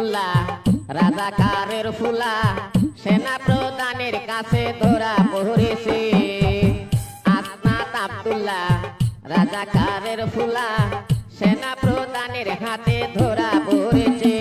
মোল্লা রাজাকারের ফুলা সেনা প্রধানের কাছে তোরা পড়েছে আসনাত আবদুল্লাহ, রাজাকারের ফুলা সেনা প্রধানের হাতে ধরা পড়েছে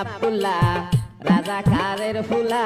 আবদুল্লাহ রাজা কারের ফুলা?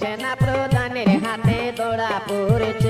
সেনা প্রধানের হাতে দৌড়া পড়েছে।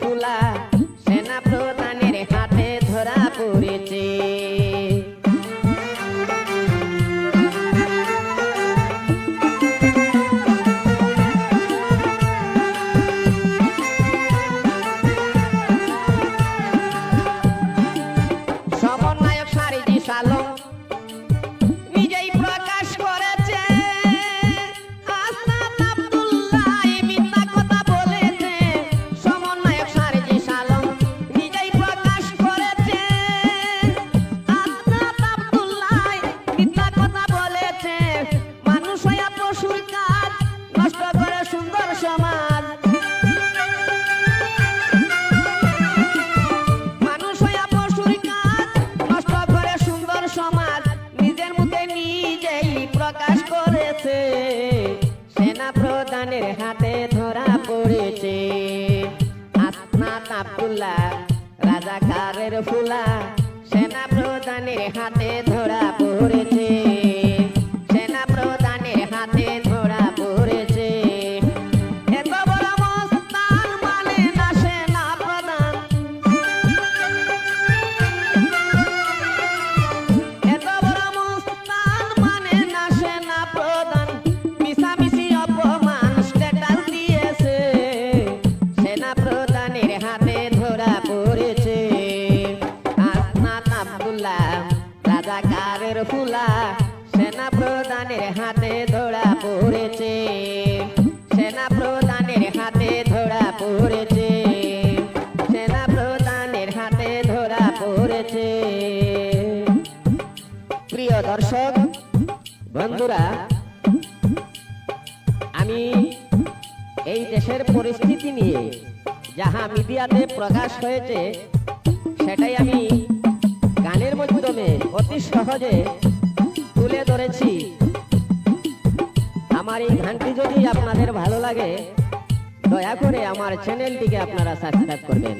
ফুলা। সেনা প্রধানের হাতে ধরা পড়েছে। ধরা পড়েছে। আসনাত আবদুল্লা রাজাকারের ফুলা সেনা প্রধানের হাতে ধরা পড়েছে। বন্ধুরা, আমি এই দেশের পরিস্থিতি নিয়ে যাহা মিডিয়াতে প্রকাশ হয়েছে, সেটাই আমি গানের মাধ্যমে অতি সহজে তুলে ধরেছি। আমার এই গানটি যদি আপনাদের ভালো লাগে, দয়া করে আমার চ্যানেলটিকে আপনারা সাবস্ক্রাইব করবেন।